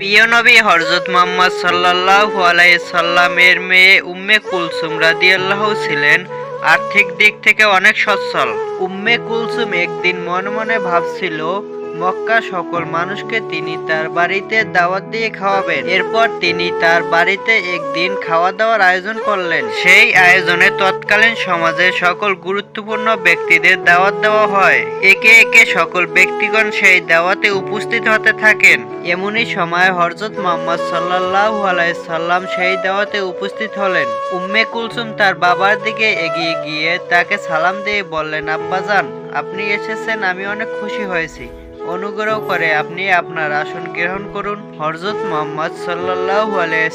প্রিয় নবী হরজত মোহাম্মদ সাল্লাল্লাহু আলাইহি সাল্লামের মেয়ে উম্মে কুলসুম রাদিয়াল্লাহু ছিলেন আর্থিক দিক থেকে অনেক সচ্ছল। উম্মে কুলসুম একদিন মনে মনে ভাবছিল মক্কা সকল মানুষকে তিনি তার বাড়িতে দাওয়াত দিয়ে খাওয়াবেন। এরপর তিনি তার বাড়িতে একদিন খাওয়া দাওয়ার আয়োজন করলেন। সেই আয়োজনে তৎকালীন সমাজের সকল গুরুত্বপূর্ণ ব্যক্তিদের দাওয়াত দেওয়া হয়। একে একে সকল ব্যক্তিগণ সেই দাওয়াতে উপস্থিত হতে থাকেন। এমনই সময় হরজত মোহাম্মদ আলাইহি সাল্লাম সেই দাওয়াতে উপস্থিত হলেন। উম্মে কুলসুম তার বাবার দিকে এগিয়ে গিয়ে তাকে সালাম দিয়ে বললেন আব্বাজান আপনি এসেছেন, আমি অনেক খুশি হয়েছি। অনুগ্রহ করে আপনি আপনার আসন গ্রহণ করুন। হরজত মোহাম্মদ সাল্লাহ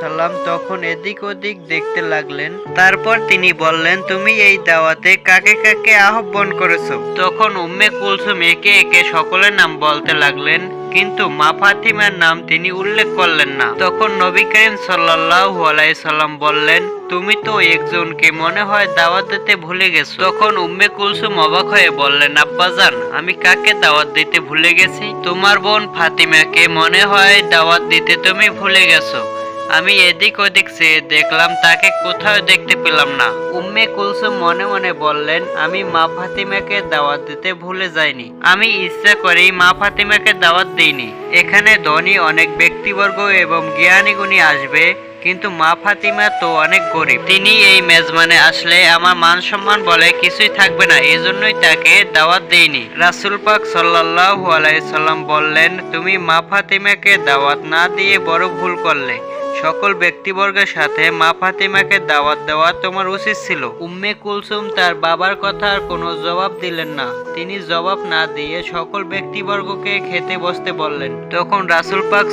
সাল্লাম তখন এদিক ওদিক দেখতে লাগলেন। তারপর তিনি বললেন, তুমি এই দাওয়াতে কাকে কাকে আহ্বান করেছ? তখন উম্মে কুলসুম একে একে সকলের নাম বলতে লাগলেন কিন্তু মা ফাতিমার নাম তিনি উল্লেখ করলেন না। তখন নবী করিম সাল্লাল্লাহু আলাইহি সাল্লাম বললেন, তুমি তো একজনকে মনে হয় দাওয়াত দিতে ভুলে গেছো। তখন উম্মে কুলসুম অবাক হয়ে বললেন, আব্বাজান, আমি কাকে দাওয়াত দিতে ভুলে গেছি? তোমার বোন ফাতিমাকে মনে হয় দাওয়াত দিতে তুমি ভুলে গেছো। আমি এদিক ওদিক চেয়ে দেখলাম, তাকে কোথাও দেখতে পেলাম না। উম্মে কুলসুম মনে মনে বললেন, আমি মা ফাতিমাকে দাওয়াত দিতে ভুলে যাইনি। আমি ইচ্ছা করেই মা ফাতিমাকে দাওয়াত দিইনি। এখানে ধনী অনেক ব্যক্তিবর্গ এবং জ্ঞানী গুণী আসবে, কিন্তু মা ফাতিমা তো অনেক গরিব। তিনি এই মেজবানে আসলে আমার মান সম্মান বলে কিছুই থাকবে না, এজন্যই তাকে দাওয়াত দেইনি। রাসুল পাক সাল্লাল্লাহু আলাইহি সাল্লাম বললেন, তুমি মা ফাতিমাকে দাওয়াত না দিয়ে বড় ভুল করলে। সকল ব্যক্তিবর্গের সাথে মা ফাতিমাকে দাওয়াত দেওয়া তোমার উচিত ছিল। উম্মে কুলসুম তার বাবার কথা আর কোনো জবাব দিলেন না। তিনি জবাব না দিয়ে সকল ব্যক্তিবর্গকে খেতে বসতে বললেন। তখন রাসুল পাক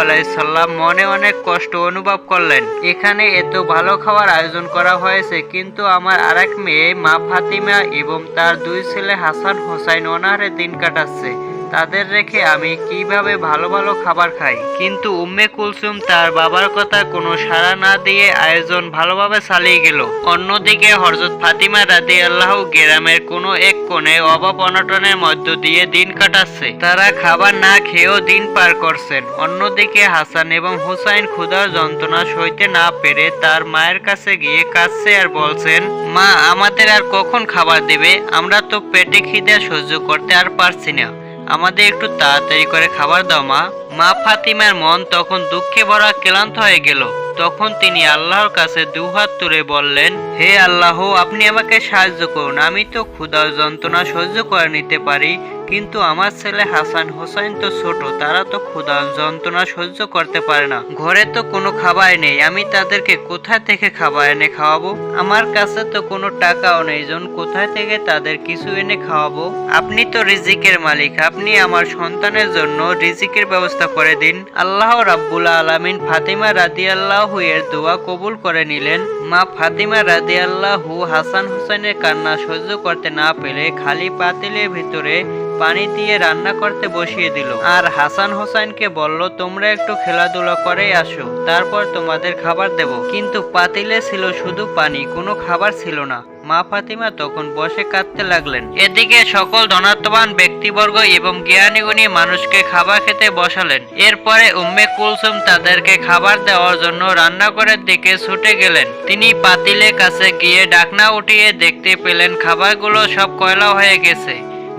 আলাইহি সাল্লাম মনে অনেক কষ্ট অনুভব করলেন। এখানে এত ভালো খাওয়ার আয়োজন করা হয়েছে, কিন্তু আমার আরেক মেয়ে মা ফাতিমা এবং তার দুই ছেলে হাসান হোসাইন অনাহারে দিন কাটাচ্ছে। তাদের রেখে আমি কীভাবে ভালো ভালো খাবার খাই? কিন্তু উম্মে কুলসুম তার বাবার কথা কোনো সাড়া না দিয়ে আয়োজন ভালোভাবে চালিয়ে গেল। অন্যদিকে হরজত ফাতিমা রাদি আল্লাহ গ্রামের কোনো এক কোণে অভাব অনটনের মধ্য দিয়ে দিন কাটাচ্ছে। তারা খাবার না খেয়েও দিন পার করছেন। অন্যদিকে হাসান এবং হুসাইন ক্ষুধার যন্ত্রণা সইতে না পেরে তার মায়ের কাছে গিয়ে কাঁদছে আর বলছেন, মা, আমাদের আর কখন খাবার দেবে? আমরা তো পেটে খিদে সহ্য করতে আর পারছি না। আমাদের একটু তাড়াতাড়ি করে খাবার দাও, মা। মা ফাতিমার মন তখন দুঃখে ভরা, ক্লান্ত হয়ে গেল। তখন তিনি আল্লাহর কাছে দুহাত তুলে বললেন, হে আল্লাহ, আপনি আমাকে সাহায্য করুন। আমি তো ক্ষুধার যন্ত্রণা সহ্য করে নিতে পারি, কিন্তু আমার ছেলে হাসান হোসেন তো ছোট, তারা তো ক্ষুধার যন্ত্রণা সহ্য করতে পারে না। ঘরে তো কোনো খাবার নেই, আমি তাদেরকে কোথা থেকে খাবার এনে খাওয়াবো? আমার কাছে তো কোনো টাকাও নেই, জন, কোথায় থেকে তাদের কিছু এনে খাওয়াবো? আপনি তো রিজিকের মালিক, আপনি আমার সন্তানের জন্য রিজিকের ব্যবস্থা করে দিন। আল্লাহ রাব্বুল আলামিন ফাতিমা রাদিয়াল্লাহু এর দোয়া কবুল করে নিলেন। মা ফাতিমা রাদিয়াল্লাহু হাসান হোসেনের কান্না সহ্য করতে না পেরে খালি পাতিলের ভিতরে পানি দিয়ে রান্না করতে বসিয়ে দিল। আর হাসান হোসেনকে বলল, তোমরা একটু খেলাধুলা করে আসো, তারপর তোমাদের খাবার দেব। কিন্তু পাতিলে ছিল শুধু পানি, কোনো খাবার ছিল না। মা ফাতিমা তখন বসে কাঁদতে লাগলেন। এদিকে সকল ধনাত্মবান ব্যক্তিবর্গ এবং জ্ঞানীগুণী মানুষকে খাবার খেতে বসালেন। এরপরে উম্মে কুলসুম তাদেরকে খাবার দেওয়ার জন্য রান্নাঘরের দিকে ছুটে গেলেন। তিনি পাতিলের কাছে গিয়ে ডাকনা উঠিয়ে দেখতে পেলেন, খাবারগুলো সব কয়লা হয়ে গেছে।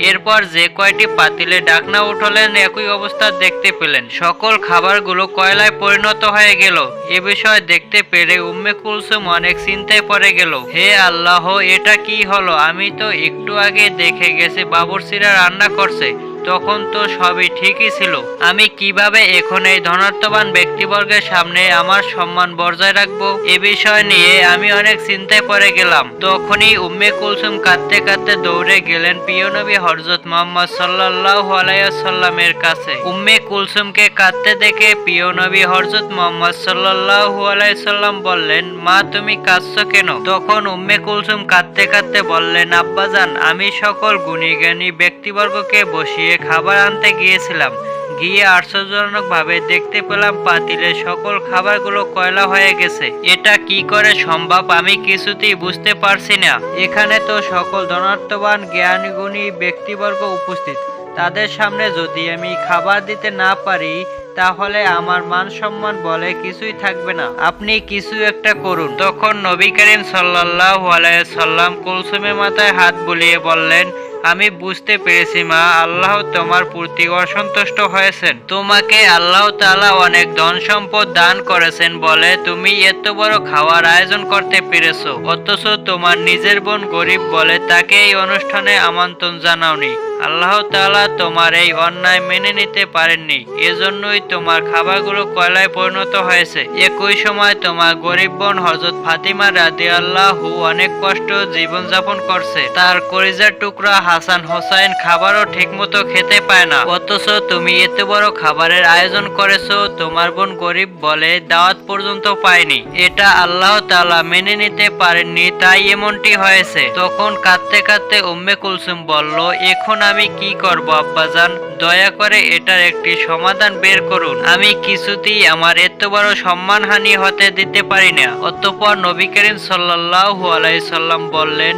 এরপর যে কয়টি পাতিলে ডাকনা উঠলেন, একই অবস্থা দেখতে পেলেন। সকল খাবারগুলো কয়লায় পরিণত হয়ে গেল। এ বিষয়ে দেখতে পেরে উম্মে কুলসুম অনেক চিন্তায় পড়ে গেল। হে আল্লাহ, এটা কি হলো? আমি তো একটু আগে দেখে গেছি বাবুরসিরা রান্না করছে। তখন তো সবই ঠিকই ছিল। আমি কীভাবে এখন এই ধনাত্মবান ব্যক্তিবর্গের সামনে আমার সম্মান বজায় রাখব এ বিষয় নিয়ে আমি অনেক চিন্তায় পড়ে গেলাম। তখনই উম্মে কুলসুম কাঁদতে কাঁদতে দৌড়ে গেলেন প্রিয় নবী হরজত মোহাম্মদ সাল্লাহ আলাইসাল্লামের কাছে। উম্মে কুলসুমকে কাঁদতে দেখে প্রিয় নবী হরজত মোহাম্মদ সাল্লাহ আলাইসাল্লাম বললেন, মা, তুমি কাঁদছো কেন? তখন উম্মে কুলসুম কাঁদতে কাঁদতে বললেন, আব্বাজান, আমি সকল গুণী জ্ঞানী ব্যক্তিবর্গকে বসিয়ে খাবার আনতে গিয়েছিলাম, গিয়ে আশ্চর্যজনক ভাবে দেখতে পেলাম পাতিলে সকল খাবারগুলো কয়লা হয়ে গেছে। এটা কি করে সম্ভব আমি কিছুতেই বুঝতে পারছি না। এখানে তো সকল ধনাত্মবান, জ্ঞানগুণী ব্যক্তিবর্গ উপস্থিত। তাদের সামনে যদি আমি খাবার দিতে না পারি, তাহলে আমার মান সম্মান বলে কিছুই থাকবে না। আপনি কিছু একটা করুন। তখন নবী করিম সাল্লাল্লাহু আলাইহি সাল্লাম কুলসুমের মাথায় হাত বুলিয়ে বললেন আমি বুঝতে পেরেছি, মা। আল্লাহ তোমার প্রতি অসন্তুষ্ট হয়েছেন। তোমাকে আল্লাহ তালা অনেক ধন সম্পদ দান করেছেন বলে তুমি এত বড় খাওয়ার আয়োজন করতে পেরেছ। অথচ তোমার নিজের বোন গরিব বলে তাকে এই অনুষ্ঠানে আমন্ত্রণ জানাওনি। আল্লাহ তাআলা তোমার এই অন্যায় মেনে নিতে পারেননি। এজন্যই তোমার খাবারগুলো কয়লায় পরিণত হয়েছে। একই সময় তোমার গরিব বোন হজরত ফাতিমা রাদি আল্লাহু অনেক কষ্ট জীবনযাপন করছে। তার কলিজার টুকরা হাসান হোসাইন খাবারও ঠিকমতো খেতে পায় না। অথচ তুমি এত বড় খাবারের আয়োজন করেছ, তোমার বোন গরিব বলে দাওয়াত পর্যন্ত পায়নি। এটা আল্লাহ তাআলা মেনে নিতে পারেননি, তাই এমনটি হয়েছে। তখন কাঁদতে কাঁদতে উম্মে কুলসুম বলল, এখন আমি কি করব, আব্বাজান? দয়া করে এটার একটি সমাধান বের করুন। আমি কিছুতেই আমার এত বড় সম্মানহানি হতে দিতে পারি না। অতঃপর নবী করিম সাল্লাল্লাহু আলাইহি সাল্লাম বললেন,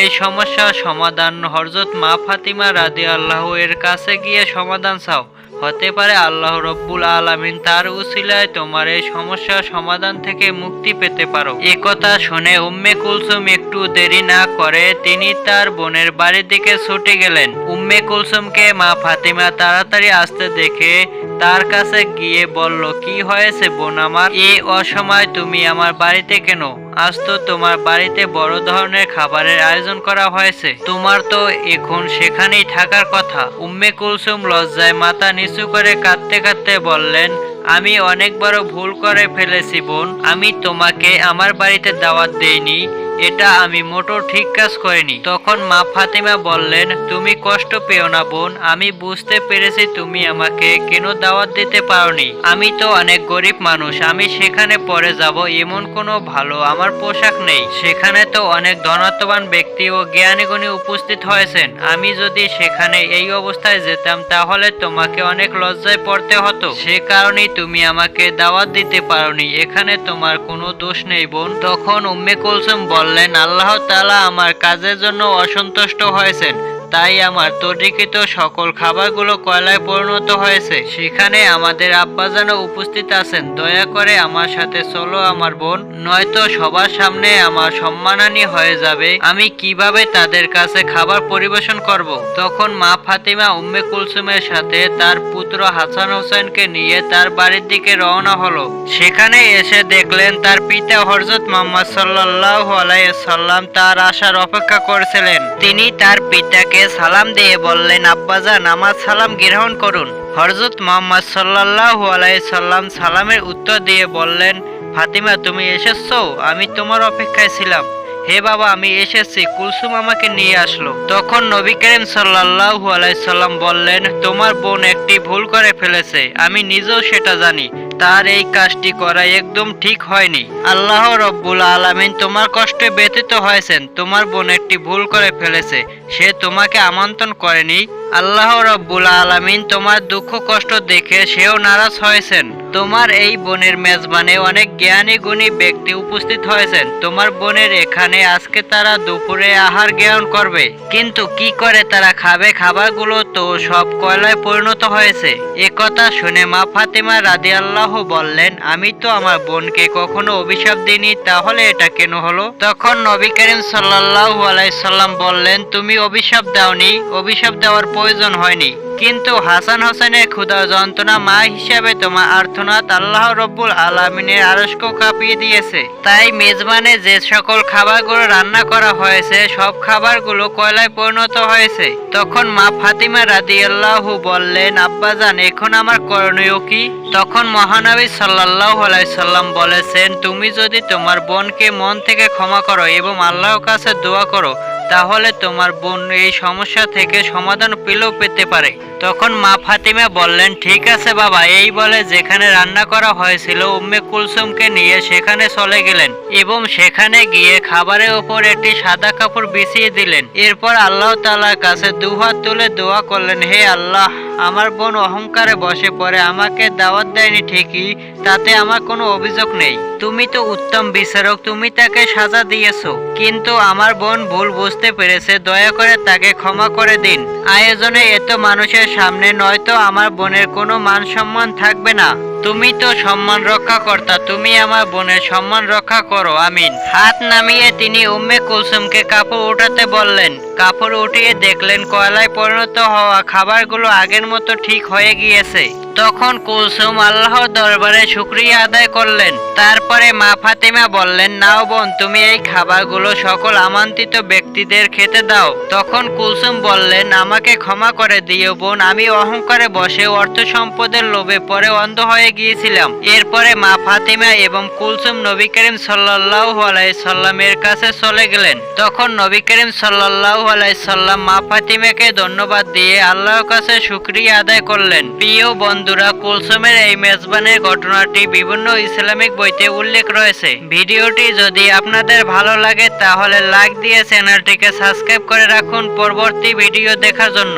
এই সমস্যার সমাধান হযরত মা ফাতিমা রাদিয়াল্লাহু এর কাছে গিয়ে সমাধান চাও। হতে পারে আল্লাহ রব্বুল আলমিন তার উসিলায় তোমার এই সমস্যা সমাধান থেকে মুক্তি পেতে পারো। একথা কথা শুনে উম্মে কুলসুম একটু দেরি না করে তিনি তার বোনের বাড়ির দিকে ছুটে গেলেন। উম্মে কুলসুমকে মা ফাতিমা তাড়াতাড়ি আসতে দেখে তার কাছে গিয়ে বলল, কি হয়েছে বোন আমার? এই অসময় তুমি আমার বাড়িতে কেন? আজ তো তোমার বাড়িতে বড় ধরনের খাবারের আয়োজন করা হয়েছে। তোমার তো এখন সেখানেই থাকার কথা। উম্মে কুলসুম লজ্জায় মাথা নিচু করে কাঁদতে কাঁদতে বললেন, আমি অনেক বড় ভুল করে ফেলেছি বোন। আমি তোমাকে আমার বাড়িতে দাওয়াত দেইনি। এটা আমি মোটর ঠিক কাজ করিনি। তখন মা ফাতিমা বললেন, তুমি কষ্ট পেও না বোন, আমি বুঝতে পেরেছি তুমি আমাকে কেন দাওয়াত দিতে পারোনি। আমি তো অনেক গরিব মানুষ, আমি সেখানে পরে যাব, এমন কোনো ভালো আমার পোশাক নেই। সেখানে তো অনেক ধনাত্মবান ব্যক্তি ও জ্ঞানীগুণী উপস্থিত হয়েছেন। আমি যদি সেখানে এই অবস্থায় যেতাম, তাহলে তোমাকে অনেক লজ্জায় পড়তে হতো। সে কারণেই তুমি আমাকে দাওয়াত দিতে পারোনি, এখানে তোমার কোনো দোষ নেই বোন। তখন উম্মে কুলসুম বললেন আল্লাহ তালা আমার কাজের জন্য অসন্তুষ্ট হয়েছেন। তাই আমার তৈরিকৃত সকল খাবারগুলো কয়লায় পরিণত হয়েছে। সেখানে আমাদের আব্বাজানও উপস্থিত আছেন, দয়া করে আমার সাথে চলো আমার বোন। নয়তো সবার সামনে আমার সম্মানহানি হয়ে যাবে। আমি কীভাবে তাদের কাছে খাবার পরিবেশন করব। তখন মা ফাতিমা উম্মে কুলসুমের সাথে তার পুত্র হাসান হোসেনকে নিয়ে তার বাড়ির দিকে রওনা হলো। সেখানে এসে দেখলেন তার পিতা হরজত মোহাম্মদ সাল্লাহ আলাইসাল্লাম তার আসার অপেক্ষা করছিলেন। তিনি তার পিতাকে সালাম দিয়ে বললেন আব্বাজান আমার সালাম গ্রহণ করুন। হরজত মোহাম্মদ সাল্লাহ আলাইসাল্লাম সালামের উত্তর দিয়ে বললেন, ফাতিমা, তুমি এসেছ? আমি তোমার অপেক্ষায় ছিলাম। হে বাবা, আমি এসেছি। কুলসুম আমাকে নিয়ে আসলো। তখন নবী করিম সাল্লাল্লাহু আলাইসাল্লাম বললেন, তোমার বোন একটি ভুল করে ফেলেছে। আমি নিজেও সেটা জানি। তার এই কাজটি করা একদম ঠিক হয়নি। আল্লাহ রব্বুল আলামিন তোমার কষ্টে ব্যতীত হয়েছেন। তোমার বোন একটি ভুল করে ফেলেছে। সে তোমাকে আমন্ত্রণ করেনি। আল্লাহ রব্বুল আলামিন তোমার দুঃখ কষ্ট দেখে সেও নারাজ হয়েছেন। তোমার এই বোনের মেজবানে অনেক জ্ঞানী গুণী ব্যক্তি উপস্থিত হয়েছেন। তোমার বোনের এখানে আজকে তারা দুপুরে আহার গ্রহণ করবে। কিন্তু কি করে তারা খাবে? খাবারগুলো তো সব কয়লায় পরিণত হয়েছে। এ কথা শুনে মা ফাতিমা রাদি আল্লাহ বললেন, আমি তো আমার বোনকে কখনো অভিশাপ দিইনি, তাহলে এটা কেন হলো? তখন নবী করিম সাল্লাল্লাহু আলাইসাল্লাম বললেন, তুমি অভিশাপ দাওনি, অভিশাপ দেওয়ার প্রয়োজন হয়নি। কিন্তু হাসান হোসেনের ক্ষুধা যন্ত্রণা মা হিসাবে তোমার আর্থনাথ আল্লাহ রব্বুল আলমিনের আরশকেও কাঁপিয়ে দিয়েছে। তাই মেজবানে যে সকল খাবারগুলো রান্না করা হয়েছে, সব খাবারগুলো কয়লায় পরিণত হয়েছে। তখন মা ফাতিমা রাদি আল্লাহু বললেন, আব্বাজান, এখন আমার করণীয় কি? তখন মহানবী সাল্লাহ সাল্লাম বলেছেন, তুমি যদি তোমার বোনকে মন থেকে ক্ষমা করো এবং আল্লাহর কাছে দোয়া করো তাহলে তোমার বোন এই সমস্যা থেকে সমাধান পেলেও পেতে পারে। তখন মা ফাতিমা বললেন, ঠিক আছে বাবা, এই বলে যেখানে রান্না করা হয়েছিল উম্মে কুলসুমকে নিয়ে সেখানে চলে গেলেন এবং সেখানে গিয়ে খাবারের ওপর একটি সাদা কাপড় বিছিয়ে দিলেন। এরপর আল্লাহ তাআলার কাছে দুহাত তুলে দোয়া করলেন, হে আল্লাহ, আমার বোন অহংকারে বসে পড়ে, আমাকে দাওয়াত দেয়নি ঠিকই, তাতে আমার কোনো অভিযোগ নেই। তুমি তো উত্তম বিচারক, তুমি তাকে সাজা দিয়েছ, কিন্তু আমার বোন ভুল বুঝতে পেরেছে, দয়া করে তাকে ক্ষমা করে দিন। আয়োজনে এত মানুষের সামনে নয়তো আমার বোনের কোনো মান সম্মান থাকবে না। তুমি তো সম্মান রক্ষা কর্তা, তুমি আমার বোনের সম্মান রক্ষা করো, আমিন। হাত নামিয়ে তিনি উম্মে কুলসুমকে কাপড় উঠাতে বললেন কাপড় উঠিয়ে দেখলেন কয়লায় পরিণত হওয়া খাবারগুলো আগের মতো ঠিক হয়ে গিয়েছে। তখন কুলসুম আল্লাহর দরবারে শুক্রিয়া আদায় করলেন। তারপরে মা ফাতিমা বললেন, নাও বোন, তুমি এই খাবারগুলো সকল আমন্ত্রিত ব্যক্তিদের খেতে দাও। তখন কুলসুম বললেন, আমাকে ক্ষমা করে দিও বোন, আমি অহংকারে বসে অর্থ সম্পদের লোভে পরে অন্ধ হয়ে গিয়েছিলাম। এরপরে মা ফাতিমা এবং কুলসুম নবী করিম সাল্লাহ সাল্লামের কাছে চলে গেলেন। তখন নবী করিম সাল্লাহ সাল্লাম মা ফাতিমাকে ধন্যবাদ দিয়ে আল্লাহর কাছে সুক্রিয়া আদায় করলেন। প্রিয় বন্ধুরা, কুলসুমের এই মেজবানের ঘটনাটি বিভিন্ন ইসলামিক বইতে উল্লেখ রয়েছে। ভিডিওটি যদি আপনাদের ভালো লাগে, তাহলে লাইক দিয়ে চ্যানেলটিকে সাবস্ক্রাইব করে রাখুন পরবর্তী ভিডিও দেখার জন্য।